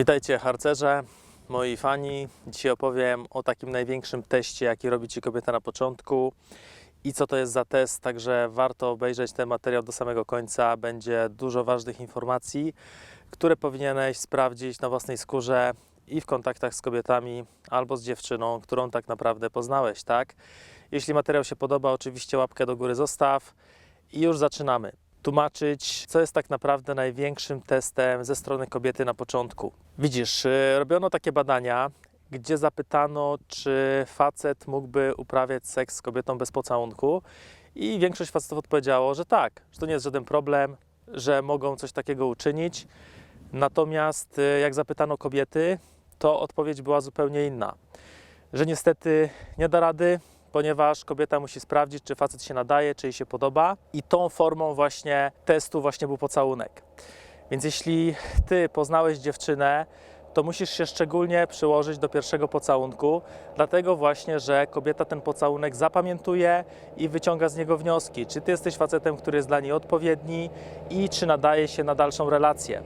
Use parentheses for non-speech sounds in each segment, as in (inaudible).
Witajcie harcerze, moi fani. Dzisiaj opowiem o takim największym teście, jaki robi Ci kobieta na początku i co to jest za test, także warto obejrzeć ten materiał do samego końca. Będzie dużo ważnych informacji, które powinieneś sprawdzić na własnej skórze i w kontaktach z kobietami albo z dziewczyną, którą tak naprawdę poznałeś, tak? Jeśli materiał się podoba, oczywiście łapkę do góry zostaw i już zaczynamy tłumaczyć, co jest tak naprawdę największym testem ze strony kobiety na początku. Widzisz, y, robiono takie badania, gdzie zapytano, czy facet mógłby uprawiać seks z kobietą bez pocałunku, i większość facetów odpowiedziało, że tak, że to nie jest żaden problem, że mogą coś takiego uczynić. Natomiast y, jak zapytano kobiety, to odpowiedź była zupełnie inna. Że niestety nie da rady, ponieważ kobieta musi sprawdzić, czy facet się nadaje, czy jej się podoba. I tą formą właśnie testu właśnie był pocałunek. Więc jeśli ty poznałeś dziewczynę, to musisz się szczególnie przyłożyć do pierwszego pocałunku, dlatego właśnie, że kobieta ten pocałunek zapamiętuje i wyciąga z niego wnioski, czy ty jesteś facetem, który jest dla niej odpowiedni i czy nadaje się na dalszą relację.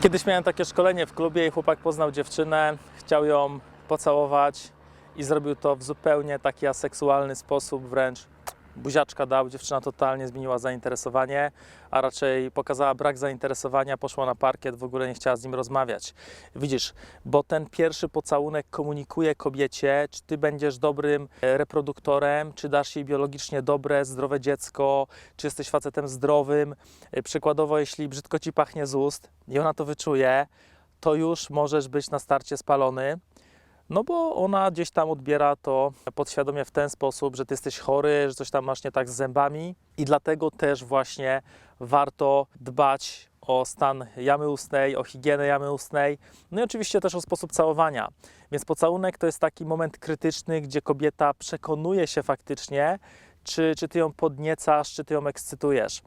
Kiedyś miałem takie szkolenie w klubie i chłopak poznał dziewczynę, chciał ją pocałować i zrobił to w zupełnie taki aseksualny sposób, wręcz buziaczka dał, dziewczyna totalnie zmieniła zainteresowanie, a raczej pokazała brak zainteresowania, poszła na parkiet, w ogóle nie chciała z nim rozmawiać. Widzisz, bo ten pierwszy pocałunek komunikuje kobiecie, czy ty będziesz dobrym e, reproduktorem, czy dasz jej biologicznie dobre, zdrowe dziecko, czy jesteś facetem zdrowym. E, Przykładowo, jeśli brzydko ci pachnie z ust i ona to wyczuje, to już możesz być na starcie spalony. No bo ona gdzieś tam odbiera to podświadomie w ten sposób, że ty jesteś chory, że coś tam masz nie tak z zębami i dlatego też właśnie warto dbać o stan jamy ustnej, o higienę jamy ustnej, no i oczywiście też o sposób całowania. Więc pocałunek to jest taki moment krytyczny, gdzie kobieta przekonuje się faktycznie, czy, czy ty ją podniecasz, czy ty ją ekscytujesz.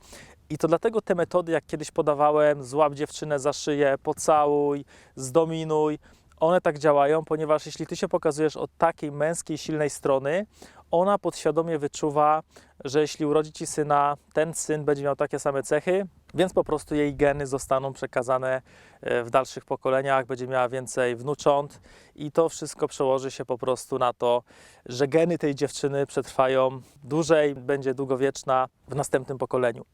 I to dlatego te metody, jak kiedyś podawałem, złap dziewczynę za szyję, pocałuj, zdominuj, one tak działają, ponieważ jeśli ty się pokazujesz od takiej męskiej, silnej strony, ona podświadomie wyczuwa, że jeśli urodzi ci syna, ten syn będzie miał takie same cechy, więc po prostu jej geny zostaną przekazane e, w dalszych pokoleniach, będzie miała więcej wnucząt i to wszystko przełoży się po prostu na to, że geny tej dziewczyny przetrwają dłużej, będzie długowieczna w następnym pokoleniu.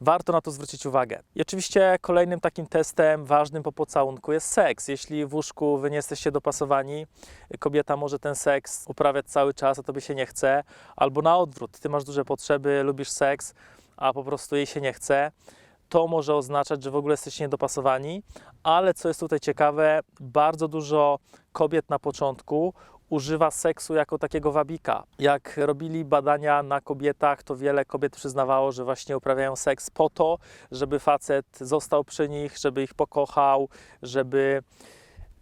Warto na to zwrócić uwagę. I oczywiście kolejnym takim testem ważnym po pocałunku jest seks. Jeśli w łóżku wy nie jesteście dopasowani, kobieta może ten seks uprawiać cały czas, a tobie się nie chce, albo na odwrót, ty masz duże potrzeby, lubisz seks, a po prostu jej się nie chce to może oznaczać, że w ogóle jesteście niedopasowani, ale co jest tutaj ciekawe, bardzo dużo kobiet na początku używa seksu jako takiego wabika. Jak robili badania na kobietach, to wiele kobiet przyznawało, że właśnie uprawiają seks po to, żeby facet został przy nich, żeby ich pokochał, żeby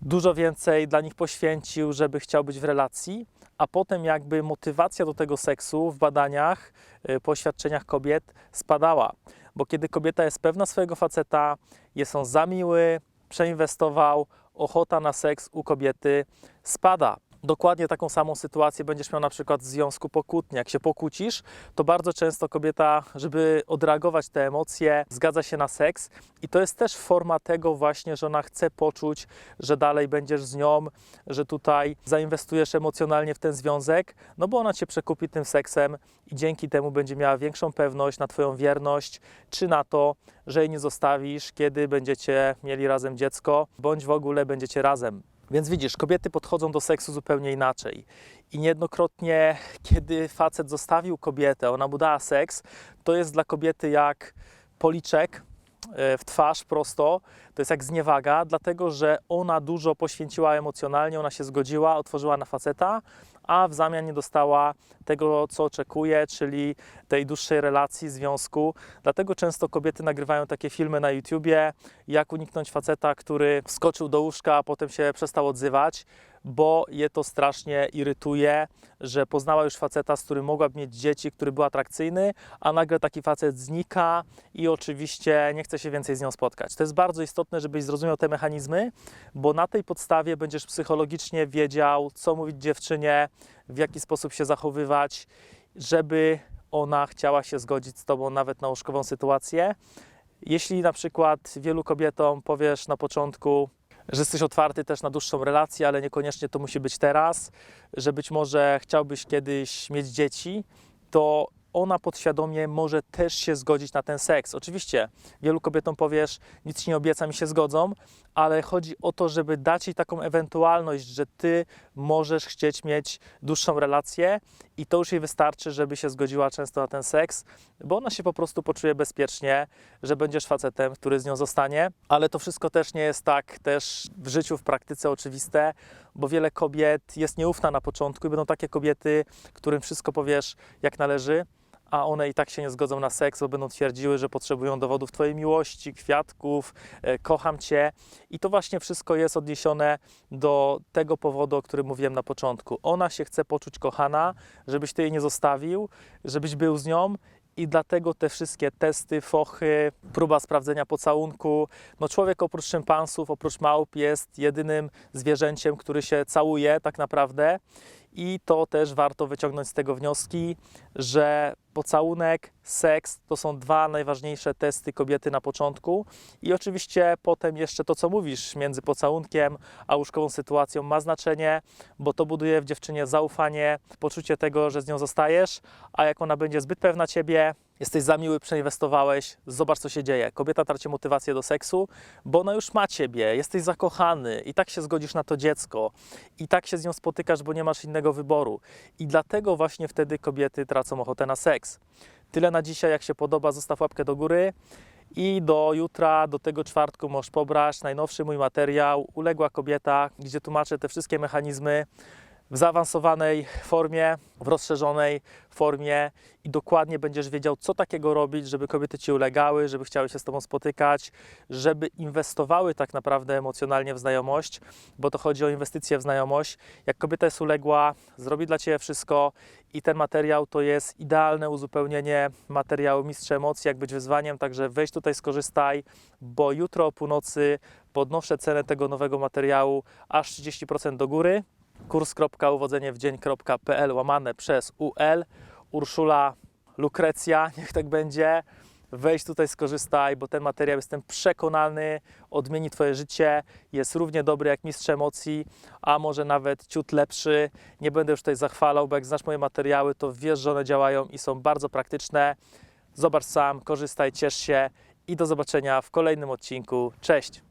dużo więcej dla nich poświęcił, żeby chciał być w relacji, a potem jakby motywacja do tego seksu w badaniach, y, po oświadczeniach kobiet spadała bo kiedy kobieta jest pewna swojego faceta, jest on za miły, przeinwestował, ochota na seks u kobiety spada. Dokładnie taką samą sytuację będziesz miał na przykład w związku pokłótnie. Jak się pokłócisz, to bardzo często kobieta, żeby odreagować te emocje, zgadza się na seks i to jest też forma tego właśnie, że ona chce poczuć, że dalej będziesz z nią, że tutaj zainwestujesz emocjonalnie w ten związek, no bo ona cię przekupi tym seksem i dzięki temu będzie miała większą pewność na twoją wierność, czy na to, że jej nie zostawisz, kiedy będziecie mieli razem dziecko, bądź w ogóle będziecie razem. Więc widzisz, kobiety podchodzą do seksu zupełnie inaczej. I niejednokrotnie, kiedy facet zostawił kobietę, ona mu dała seks, to jest dla kobiety jak policzek e, w twarz prosto. To jest jak zniewaga, dlatego że ona dużo poświęciła emocjonalnie, ona się zgodziła, otworzyła na faceta, a w zamian nie dostała tego, co oczekuje, czyli tej dłuższej relacji, związku. Dlatego często kobiety nagrywają takie filmy na YouTubie, jak uniknąć faceta, który wskoczył do łóżka, a potem się przestał odzywać, bo je to strasznie irytuje, że poznała już faceta, z którym mogłaby mieć dzieci, który był atrakcyjny, a nagle taki facet znika i oczywiście nie chce się więcej z nią spotkać. To jest bardzo istotne, żebyś zrozumiał te mechanizmy, bo na tej podstawie będziesz psychologicznie wiedział, co mówić dziewczynie, w jaki sposób się zachowywać, żeby ona chciała się zgodzić z tobą nawet na łóżkową sytuację. Jeśli na przykład wielu kobietom powiesz na początku, że jesteś otwarty też na dłuższą relację, ale niekoniecznie to musi być teraz, że być może chciałbyś kiedyś mieć dzieci, to ona podświadomie może też się zgodzić na ten seks. Oczywiście wielu kobietom powiesz, nic ci nie obiecam i się zgodzą, ale chodzi o to, żeby dać jej taką ewentualność, że ty możesz chcieć mieć dłuższą relację i to już jej wystarczy, żeby się zgodziła często na ten seks, bo ona się po prostu poczuje bezpiecznie, że będziesz facetem, który z nią zostanie, ale to wszystko też nie jest tak też w życiu, w praktyce oczywiste, bo wiele kobiet jest nieufna na początku i będą takie kobiety, którym wszystko powiesz jak należy, a one i tak się nie zgodzą na seks, bo będą twierdziły, że potrzebują dowodów Twojej miłości, kwiatków, e, kocham Cię. I to właśnie wszystko jest odniesione do tego powodu, o którym mówiłem na początku. Ona się chce poczuć kochana, żebyś Ty jej nie zostawił, żebyś był z nią. I dlatego te wszystkie testy, fochy, próba sprawdzenia pocałunku. No człowiek oprócz szympansów, oprócz małp jest jedynym zwierzęciem, który się całuje tak naprawdę. I to też warto wyciągnąć z tego wnioski, że pocałunek, seks to są dwa najważniejsze testy kobiety na początku. I oczywiście potem jeszcze to, co mówisz między pocałunkiem a łóżkową sytuacją ma znaczenie, bo to buduje w dziewczynie zaufanie, poczucie tego, że z nią zostajesz, a jak ona będzie zbyt pewna ciebie, jesteś za miły, przeinwestowałeś, zobacz co się dzieje. Kobieta traci motywację do seksu, bo ona już ma ciebie, jesteś zakochany i tak się zgodzisz na to dziecko i tak się z nią spotykasz, bo nie masz innego wyboru. I dlatego właśnie wtedy kobiety tracą ochotę na seks. Tyle na dzisiaj, jak się podoba, zostaw łapkę do góry. I do jutra, do tego czwartku możesz pobrać najnowszy mój materiał Uległa kobieta, gdzie tłumaczę te wszystkie mechanizmy w zaawansowanej formie, w rozszerzonej formie i dokładnie będziesz wiedział, co takiego robić, żeby kobiety ci ulegały, żeby chciały się z tobą spotykać, żeby inwestowały tak naprawdę emocjonalnie w znajomość, bo to chodzi o inwestycje w znajomość. Jak kobieta jest uległa, zrobi dla ciebie wszystko i ten materiał to jest idealne uzupełnienie materiału Mistrz Emocji, jak być wyzwaniem, także weź tutaj, skorzystaj, bo jutro o północy podnoszę cenę tego nowego materiału aż 30% do góry kurs.uwodzeniewdzień.pl łamane przez UL Urszula Lukrecja, (laughs) niech tak będzie. Wejdź tutaj, skorzystaj, bo ten materiał jestem przekonany, odmieni Twoje życie, jest równie dobry jak Mistrz Emocji, a może nawet ciut lepszy. Nie będę już tutaj zachwalał, bo jak znasz moje materiały, to wiesz, że one działają i są bardzo praktyczne. Zobacz sam, korzystaj, ciesz się i do zobaczenia w kolejnym odcinku. Cześć!